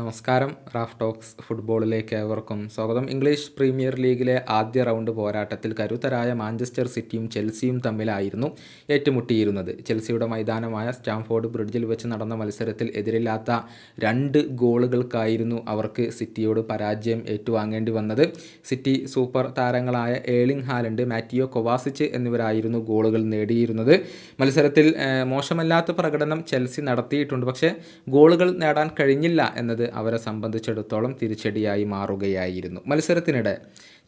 നമസ്കാരം. Raf talks ഫുട്ബോളിലേക്ക് ഏവർക്കും സ്വാഗതം. ഇംഗ്ലീഷ് പ്രീമിയർ ലീഗിലെ ആദ്യ റൗണ്ട് പോരാട്ടത്തിൽ കരുത്തരായ മാഞ്ചസ്റ്റർ സിറ്റിയും ചെൽസിയും തമ്മിലായിരുന്നു ഏറ്റുമുട്ടിയിരുന്നത്. ചെൽസിയുടെ മൈതാനമായ സ്റ്റാംഫോർഡ് ബ്രിഡ്ജിൽ വെച്ച് നടന്ന മത്സരത്തിൽ എതിരില്ലാത്ത രണ്ട് ഗോളുകൾക്കായിരുന്നു അവർക്ക് സിറ്റിയോട് പരാജയം ഏറ്റുവാങ്ങേണ്ടി വന്നത്. സിറ്റി സൂപ്പർ താരങ്ങളായ ഏളിംഗ് ഹാലൻഡ് മാറ്റിയോ കൊവാസിച്ച് എന്നിവരായിരുന്നു ഗോളുകൾ നേടിയിരുന്നത്. മത്സരത്തിൽ മോശമല്ലാത്ത പ്രകടനം ചെൽസി നടത്തിയിട്ടുണ്ട്. പക്ഷേ ഗോളുകൾ നേടാൻ കഴിഞ്ഞില്ല എന്നത് അവരെ സംബന്ധിച്ചിടത്തോളം തിരിച്ചടിയായി മാറുകയായിരുന്നു. മത്സരത്തിനിടെ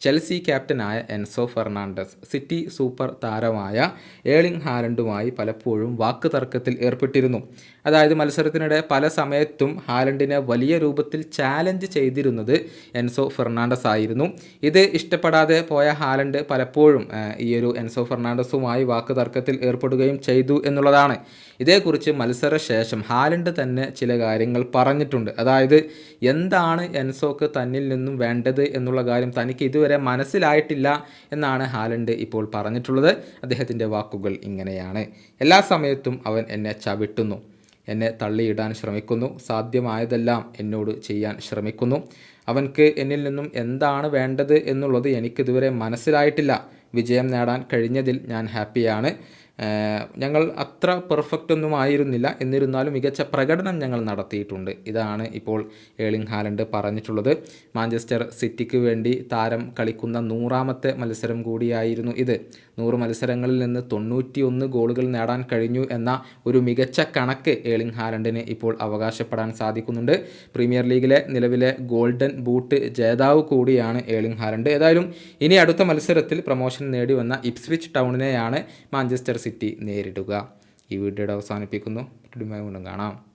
ചെൽസി ക്യാപ്റ്റനായ എൻസോ ഫെർണാണ്ടസ് സിറ്റി സൂപ്പർ താരമായ ഏളിംഗ് ഹാലൻഡുമായി പലപ്പോഴും വാക്ക് തർക്കത്തിൽ ഏർപ്പെട്ടിരുന്നു. അതായത് മത്സരത്തിനിടെ പല സമയത്തും ഹാലണ്ടിനെ വലിയ രൂപത്തിൽ ചാലഞ്ച് ചെയ്തിരുന്നത് എൻസോ ഫെർണാണ്ടസ് ആയിരുന്നു. ഇത് ഇഷ്ടപ്പെടാതെ പോയ ഹാലൻഡ് പലപ്പോഴും ഈയൊരു എൻസോ ഫെർണാണ്ടസുമായി വാക്ക് തർക്കത്തിൽ ഏർപ്പെടുകയും ചെയ്തു എന്നുള്ളതാണ്. ഇതേക്കുറിച്ച് മത്സരശേഷം ഹാലൻഡ് തന്നെ ചില കാര്യങ്ങൾ പറഞ്ഞിട്ടുണ്ട്. അതായത് എന്താണ് എൻസോക്ക് തന്നിൽ നിന്നും വേണ്ടത് എന്നുള്ള കാര്യം തനിക്ക് ഇതുവരെ മനസ്സിലായിട്ടില്ല എന്നാണ് ഹാലൻഡ് ഇപ്പോൾ പറഞ്ഞിട്ടുള്ളത്. അദ്ദേഹത്തിന്റെ വാക്കുകൾ ഇങ്ങനെയാണ്. എല്ലാ സമയത്തും അവൻ എന്നെ ചവിട്ടുന്നു. എന്നെ തള്ളിയിടാൻ ശ്രമിക്കുന്നു. സാധ്യമായതെല്ലാം എന്നോട് ചെയ്യാൻ ശ്രമിക്കുന്നു. അവൻക്ക് എന്നിൽ നിന്നും എന്താണ് വേണ്ടത് എന്നുള്ളത് എനിക്കിതുവരെ മനസ്സിലായിട്ടില്ല. വിജയം നേടാൻ കഴിഞ്ഞതിൽ ഞാൻ ഹാപ്പിയാണ്. ഞങ്ങൾ അത്ര പെർഫെക്റ്റ് ഒന്നും ആയിരുന്നില്ല. എന്നിരുന്നാലും മികച്ച പ്രകടനം ഞങ്ങൾ നടത്തിയിട്ടുണ്ട്. ഇതാണ് ഇപ്പോൾ ഏളിംഗ് ഹാലൻഡ് പറഞ്ഞിട്ടുള്ളത്. മാഞ്ചസ്റ്റർ സിറ്റിക്ക് വേണ്ടി താരം കളിക്കുന്ന നൂറാമത്തെ മത്സരം കൂടിയായിരുന്നു ഇത്. നൂറ് മത്സരങ്ങളിൽ നിന്ന് തൊണ്ണൂറ്റി ഒന്ന് ഗോളുകൾ നേടാൻ കഴിഞ്ഞു എന്ന ഒരു മികച്ച കണക്ക് ഏളിംഗ് ഹാലൻഡിന് ഇപ്പോൾ അവകാശപ്പെടാൻ സാധിക്കുന്നുണ്ട്. പ്രീമിയർ ലീഗിലെ നിലവിലെ ഗോൾഡൻ ബൂട്ട് ജേതാവ് കൂടിയാണ് ഏളിംഗ് ഹാലൻഡ്. ഏതായാലും ഇനി അടുത്ത മത്സരത്തിൽ പ്രൊമോഷൻ നേടി വന്ന ഇപ്സ്വിച്ച് ടൗണിനെയാണ് മാഞ്ചസ്റ്റർ സിറ്റി നേരിടുക. ഈ വീഡിയോയുടെ അവസാനിപ്പിക്കുന്നു. വീണ്ടും കാണാം.